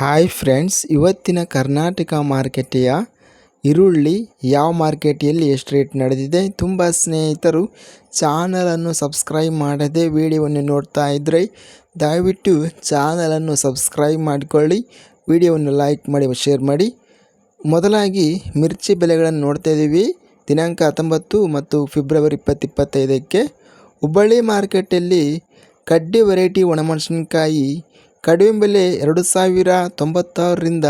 Hi friends ಇವತ್ತಿನ ಕರ್ನಾಟಕ ಮಾರ್ಕೆಟೆಯ ಈರುಳ್ಳಿ ಯಾವ ಮಾರ್ಕೆಟಲ್ಲಿ ಎಷ್ಟು ರೇಟ್ ನಡೆದಿದೆ ತುಂಬ ಸ್ನೇಹಿತರು ಚಾನಲನ್ನು ಸಬ್ಸ್ಕ್ರೈಬ್ ಮಾಡದೆ ವಿಡಿಯೋವನ್ನು ನೋಡ್ತಾ ಇದ್ದರೆ ದಯವಿಟ್ಟು ಚಾನಲನ್ನು ಸಬ್ಸ್ಕ್ರೈಬ್ ಮಾಡಿಕೊಳ್ಳಿ, ವಿಡಿಯೋವನ್ನು ಲೈಕ್ ಮಾಡಿ ಶೇರ್ ಮಾಡಿ. ಮೊದಲಾಗಿ ಮಿರ್ಚಿ ಬೆಲೆಗಳನ್ನು ನೋಡ್ತಾ ಇದ್ದೀವಿ ದಿನಾಂಕ ಹತ್ತೊಂಬತ್ತು ಮತ್ತು ಫೆಬ್ರವರಿ ಇಪ್ಪತ್ತಿಪ್ಪತ್ತೈದಕ್ಕೆ ಹುಬ್ಬಳ್ಳಿ ಮಾರ್ಕೆಟಲ್ಲಿ ಕಡ್ಡಿ ವೆರೈಟಿ ಒಣಮೆಣಸಿನ್ಕಾಯಿ ಕಡಿಮೆ ಬೆಲೆ ಎರಡು ಸಾವಿರ ತೊಂಬತ್ತಾರರಿಂದ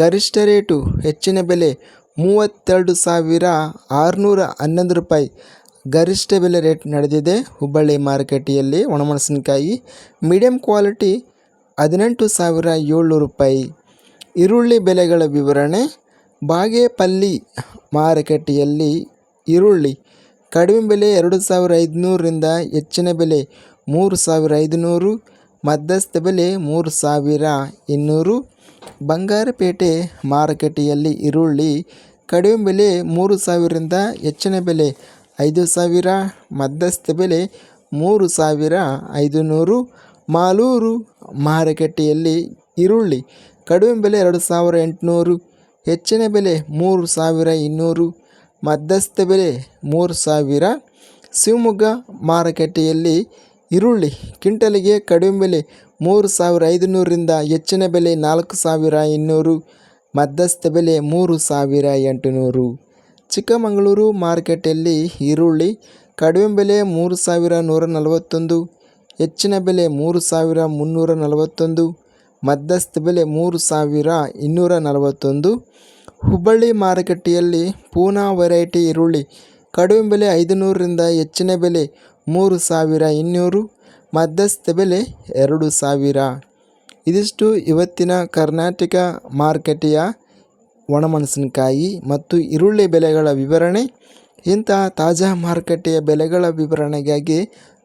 ಗರಿಷ್ಠ ರೇಟು ಹೆಚ್ಚಿನ ಬೆಲೆ ಮೂವತ್ತೆರಡು ಸಾವಿರ ಆರುನೂರ ಹನ್ನೊಂದು ರೂಪಾಯಿ. ಗರಿಷ್ಠ ಬೆಲೆ ರೇಟ್ ನಡೆದಿದೆ. ಹುಬ್ಬಳ್ಳಿ ಮಾರುಕಟ್ಟೆಯಲ್ಲಿ ಒಣಮೆಣಸಿನಕಾಯಿ ಮೀಡಿಯಂ ಕ್ವಾಲಿಟಿ ಹದಿನೆಂಟು ಸಾವಿರ ಏಳ್ನೂರು ರೂಪಾಯಿ. ಈರುಳ್ಳಿ ಬೆಲೆಗಳ ವಿವರಣೆ. ಬಾಗೇಪಲ್ಲಿ ಮಾರುಕಟ್ಟೆಯಲ್ಲಿ ಈರುಳ್ಳಿ ಕಡಿಮೆ ಬೆಲೆ ಎರಡು ಸಾವಿರ ಐದುನೂರರಿಂದ ಹೆಚ್ಚಿನ ಬೆಲೆ ಮೂರು ಸಾವಿರ ಐದುನೂರು. ಮಧ್ಯಸ್ಥ ಬೆಲೆ ಮೂರು ಸಾವಿರ ಇನ್ನೂರು. ಬಂಗಾರಪೇಟೆ ಮಾರುಕಟ್ಟೆಯಲ್ಲಿ ಈರುಳ್ಳಿ ಕಡಿಮೆ ಬೆಲೆ ಮೂರು ಸಾವಿರದಿಂದ ಹೆಚ್ಚಿನ ಬೆಲೆ ಐದು ಸಾವಿರ ಮಧ್ಯಸ್ಥ ಬೆಲೆ ಮೂರು ಸಾವಿರ ಐದು ನೂರು ಮಾಲೂರು ಮಾರುಕಟ್ಟೆಯಲ್ಲಿ ಈರುಳ್ಳಿ ಕಡಿಮೆ ಬೆಲೆ ಎರಡು ಸಾವಿರ ಎಂಟುನೂರು, ಹೆಚ್ಚಿನ ಬೆಲೆ ಮೂರು ಸಾವಿರ ಇನ್ನೂರು. ಮಧ್ಯಸ್ಥ ಬೆಲೆ ಮೂರು ಸಾವಿರ. ಶಿವಮೊಗ್ಗ ಮಾರುಕಟ್ಟೆಯಲ್ಲಿ ಈರುಳ್ಳಿ ಕ್ವಿಂಟಲಿಗೆ ಕಡಿಮೆ ಬೆಲೆ ಮೂರು ಸಾವಿರ ಐದುನೂರರಿಂದ ಹೆಚ್ಚಿನ ಬೆಲೆ ನಾಲ್ಕು ಸಾವಿರ ಇನ್ನೂರು ಮಧ್ಯಸ್ಥ ಬೆಲೆ ಮೂರು ಸಾವಿರ ಎಂಟುನೂರು. ಚಿಕ್ಕಮಗಳೂರು ಮಾರ್ಕೆಟಲ್ಲಿ ಈರುಳ್ಳಿ ಕಡಿಮೆ ಬೆಲೆ ಮೂರು ಸಾವಿರ ನೂರ ನಲವತ್ತೊಂದು ಹೆಚ್ಚಿನ ಬೆಲೆ ಮೂರು ಸಾವಿರ ಮುನ್ನೂರ ನಲವತ್ತೊಂದು ಮಧ್ಯಸ್ಥ ಬೆಲೆ ಮೂರು ಸಾವಿರ ಇನ್ನೂರ ನಲವತ್ತೊಂದು ಹುಬ್ಬಳ್ಳಿ ಮಾರುಕಟ್ಟೆಯಲ್ಲಿ ಪೂನಾ ವೆರೈಟಿ ಈರುಳ್ಳಿ ಕಡಿಮೆ ಬೆಲೆ ಐದು ನೂರರಿಂದ ಹೆಚ್ಚಿನ ಬೆಲೆ ಮೂರು ಸಾವಿರ ಇನ್ನೂರು, ಮಧ್ಯಸ್ಥ ಬೆಲೆ ಎರಡು ಸಾವಿರ. ಇದಿಷ್ಟು ಇವತ್ತಿನ ಕರ್ನಾಟಕ ಮಾರುಕಟ್ಟೆಯ ಒಣಮೆಣಸಿನಕಾಯಿ ಮತ್ತು ಈರುಳ್ಳಿ ಬೆಲೆಗಳ ವಿವರಣೆ. ಇಂತಹ ತಾಜಾ ಮಾರುಕಟ್ಟೆಯ ಬೆಲೆಗಳ ವಿವರಣೆಗಾಗಿ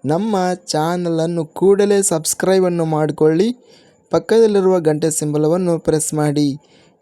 ನಮ್ಮ ಚಾನಲನ್ನು ಕೂಡಲೇ ಸಬ್ಸ್ಕ್ರೈಬನ್ನು ಮಾಡಿಕೊಳ್ಳಿ. ಪಕ್ಕದಲ್ಲಿರುವ ಗಂಟೆ ಸಿಂಬಲವನ್ನು ಪ್ರೆಸ್ ಮಾಡಿ.